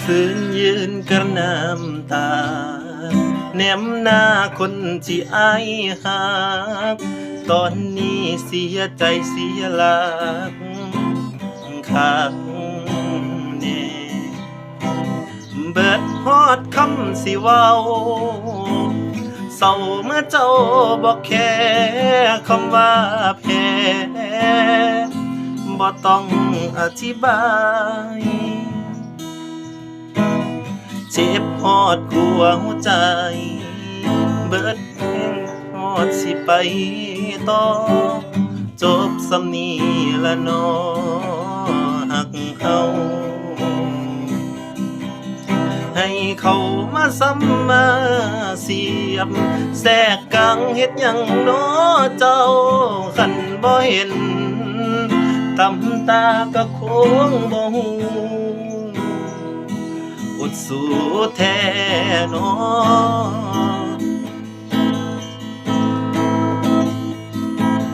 ฝืนยืนกระน้ำตาแนมหน้าคนที่อายหัก ตอนนี้เสียใจเสียหลักคักแน่เบิดฮอดคำสิเว้าเศร้าเมื่อเจ้าบอกแค่คำว่าแพ้บ่ต้องอธิบาย เจ็บฮอดขัวหัวใจ เบิดแห้งฮอดสิไปต่อ จบสำนีละนอหักเฮาให้เขามาซ้ำมาเสียบแทรกกลางเฮ็ดยังนอเจ้าขันบ่เห็นตำตาก็คงบ่ฮู้อุ ดสู้แท้นอ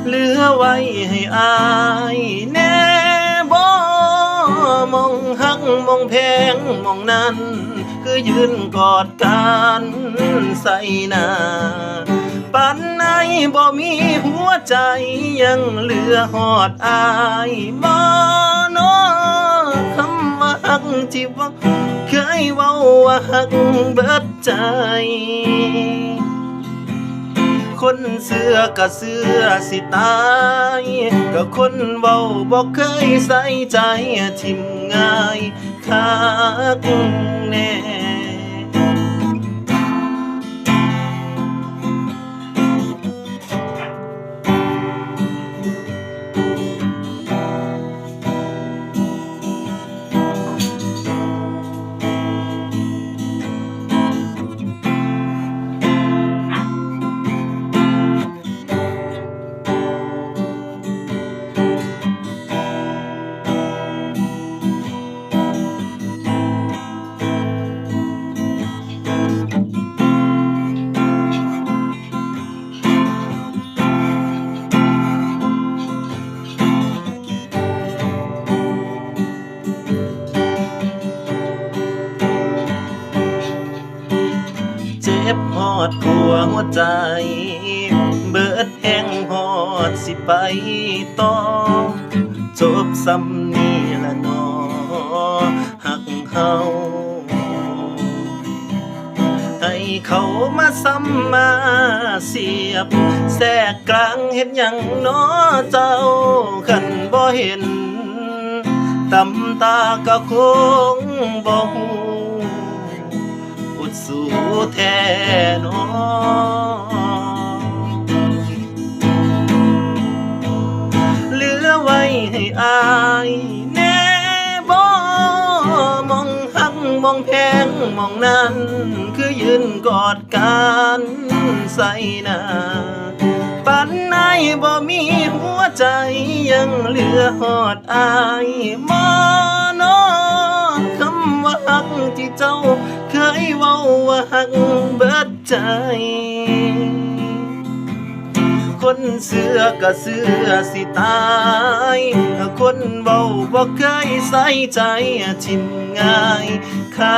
เหลือไว้ให้อายแน่บ่มองหักมองแพงมองนั้น คือยืนกอดกันใส่หน้าปันในบ่มีหัวใจยังเหลือหอดอายบ่เนอคำว่าหักที่ว่าเค เว้าว่าหักเบิดใจ คนเสือก็เสือสิตาย ก็คนเว้าบอกเคยใส่ใจทิมง่ายคักแน่ บหอดขัวหัวใจ เบิดแห้งหอดสิไปต่อจบสำนีละนอหักเฮาให้เขามาซ้ำมาเสียบ แทรกกลางเห็นอย่างน้อเจ้าขันบ่เห็นตำตาก็คงบ่ฮู้อุ ดสู้แท้นอเหลือไว้ให้อายแน่บ่มองหักมองแพงมองนั้น คือยืนกอดกันใส่หน้าปันในบ่มีหัวใจยังเหลือหอดอายมอนอคำว่า ที่เจ้าเคยเว้าว่าหักเบิดใจ คนเสือก็เสือสิตาย คนเบาบ่เคยใส่ใจทิมง่ายค่ะ